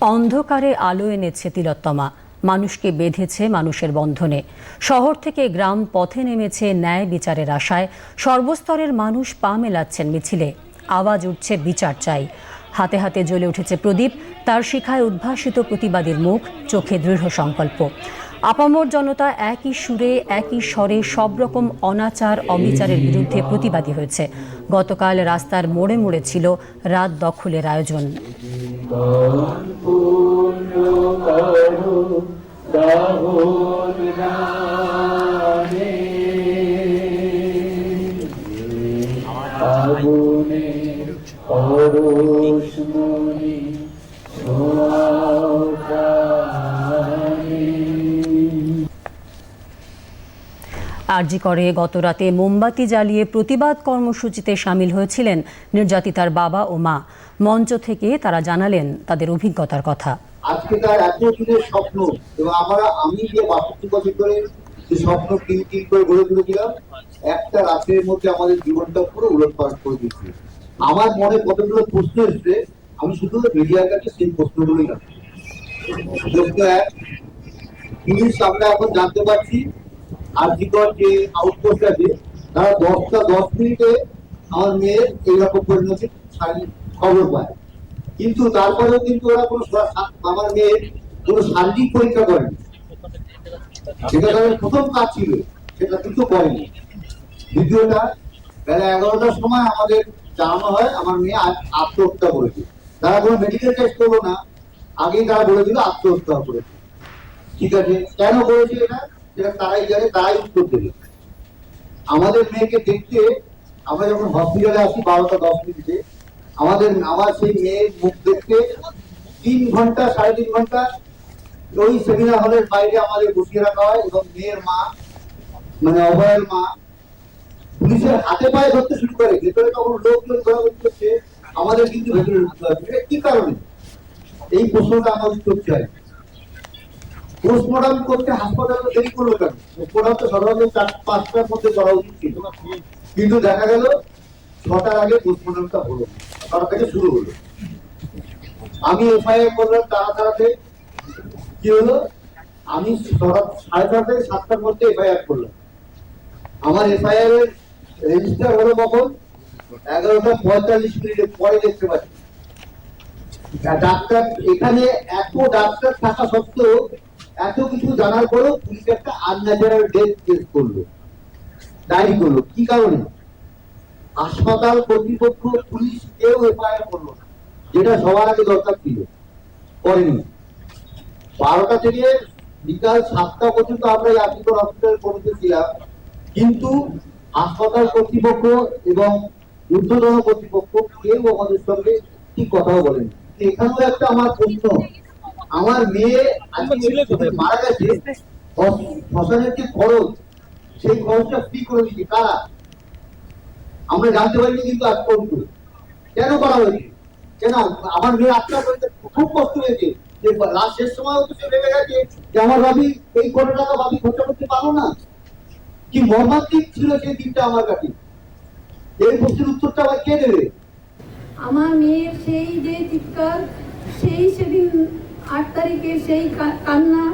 অন্ধকারে আলো এনেছে তিলোত্তমা। মানুষকে বেঁধেছে মানুষের বন্ধনে। শহর থেকে গ্রাম পথে নেমেছে ন্যায় বিচারের আশায়। সর্বস্তরের মানুষ পা মেলাচ্ছেন মিছিলে। আওয়াজ উঠছে বিচার চাই। হাতে হাতে জ্বলে উঠেছে প্রদীপ। তার শিখায় উদ্ভাসিত প্রতিবাদীর মুখ, চোখে দৃঢ় সংকল্প। আপামর জনতা একই সুরে, একই স্বরে সব রকম অনাচার, অবিচারের বিরুদ্ধে প্রতিবাদী হয়েছে। গতকাল রাস্তার মোড়ে মোড়ে ছিল রাত দখলের আয়োজন। আগুনে পরশ ছোঁয়াও প্রাণে। আরজি করে গত রাতে মোমবাতি জ্বালিয়ে প্রতিবাদ কর্মসূচিতে সামিল হয়েছিলেন নির্যাতিতার বাবা ও মা। মঞ্চ থেকে তারা জানালেন তাদের অভিজ্ঞতার কথা। আজকে তার এত দিনের স্বপ্ন এবং আমরা, আমি যে বাষট্টি বছর ধরে যে স্বপ্ন তিন তিন করে গড়ে তুলেছিলাম, একটা রাতের মধ্যে আমাদের জীবনটা পুরো উলট পালট করে দিচ্ছে আমার মনে কতগুলো প্রশ্ন এসছে, আমি শুধু মিডিয়ার কাছে সেই প্রশ্নগুলোই রাখছি। এক, পুলিশ, আমরা এখন জানতে পারছি আর্জিকর যে আউটপোস্ট আছে, তারা দশটা দশ মিনিটে আমার মেয়ের এইরকম পরিণতি খবর পায়। কিন্তু তারপরেও কিন্তু ওরা কোনো আমার মেয়ের কোনো শারীরিক পরীক্ষা করেনি। সেটা তাদের প্রথম কাজ ছিল, সেটা কিন্তু করেনি। দ্বিতীয়টা, বেলা এগারোটার সময় আমাদের জানানো হয়, আমার মেয়ে আজ আত্মহত্যা করেছে। তারা কোনো মেডিকেল টেস্ট করল না, আগেই তারা বলেছিল আত্মহত্যা করেছে। ঠিক আছে, কেন করেছে এটা? সেটা তারাই জানে, তারাই উত্তর দেবে। আমাদের মেয়েকে দেখতে, আমরা যখন হসপিটালে আসি বারোটা, দশ মিনিটে, আমাদের, আমার সেই মেয়ের মুখ দেখতে তিন ঘণ্টা, সাড়ে তিন ঘণ্টা ওই সেমিনার হলের বাইরে আমাদের বসিয়ে রাখা হয় এবং মেয়ের মা মানে অভয়ের মা পুলিশের হাতে পায়ে ধরতে শুরু করে। ভেতরে তখন লোকজন ঘোরাঘুরি করছে, আমাদের কিন্তু ভেতরে ঢুকতে হবে কি কারণে? এই প্রশ্নটা আমার উত্তর চাই। পোস্টমর্টম করতে হাসপাতালে দেরি করল কেন? পোস্টমর্টম তো সাধারণত চার, পাঁচটার মধ্যে করা উচিত ছিল। কিন্তু দেখা গেল, ছটার আগে পোস্টমর্টমটা হলো। তার থেকে শুরু হলো। আমি এফআইআর করলাম তারা তারাতে কি হলো? আমি সাড়ে ছটা সাতটার মধ্যে এফআইআর করলাম। আমার এফআইআর এর রেজিস্টার হলো কখন? এগারোটা পঁয়তাল্লিশ মিনিটের পরে দেখতে পাচ্ছি। ডাক্তার, এখানে এত ডাক্তার থাকা সত্ত্বেও এত কিছু জানার পরেও পুলিশ একটা আনন্যাচারাল ডেথ কেস করল। ডায়েরি করল। কি কারণে? হাসপাতাল কর্তৃপক্ষ, পুলিশ কেউ এফআইআর করল না। যেটা সবার আগে দরকার ছিল। করেনি। বারোটা থেকে বিকাল সাতটা পর্যন্ত আমরা ইয়াকিকর হসপিটালে পৌঁছেছিলাম কিন্তু হাসপাতাল কর্তৃপক্ষ এবং ঊর্ধ্বতন কর্তৃপক্ষ কেউ আমাদের সঙ্গে ঠিক কথাও বলেনি। এখানেও একটা আমার প্রশ্ন। আমার মেয়ে মারা গেছে শ্মশ- শ্মশানের যে খরচ? সেই খরচটা ফ্রি করে দিচ্ছে কারা? আমরা জানতে পারিনি কিন্তু আজ পর্যন্ত। কেন করা হয়েছে? কেন? আমার মেয়ে আত্মা করতে খুব কষ্ট হয়েছে। যে লাস্ট শেষ সময় তো সে ভেবে গেছে যে আমার ভাবি এই কোটি টাকা ভাবি খরচা করতে পারব না? কি মর্মান্তিক ছিল সেই দিনটা আমার কাছে? এই প্রশ্নের উত্তরটা আবার কে দেবে? আমার মেয়ের সেই যে চিৎকার সেই সেদিন আট তারিখে সেই কান্না,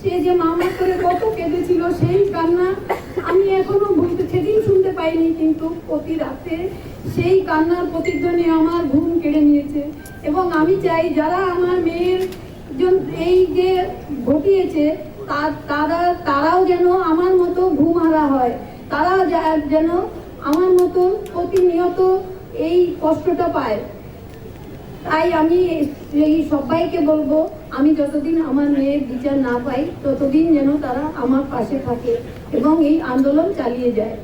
সে যে মামা করে কত কেঁদেছিল সেই কান্না আমি এখনও ভুলতে, সেদিন শুনতে পাইনি কিন্তু প্রতি রাতে সেই কান্নার প্রতিধ্বনি আমার ঘুম কেড়ে নিয়েছে। এবং আমি চাই যারা আমার মেয়ের এই যে ঘটিয়েছে, তারা তারাও যেন আমার মতো ঘুম হারা হয় তারা যেন আমার মতো প্রতিনিয়ত এই কষ্টটা পায়। তাই আমি এই সবাইকে বলব, আমি যতদিন আমার মেয়ের বিচার না পাই, ততদিন যেন তারা আমার পাশে থাকে এবং এই আন্দোলন চালিয়ে যায়।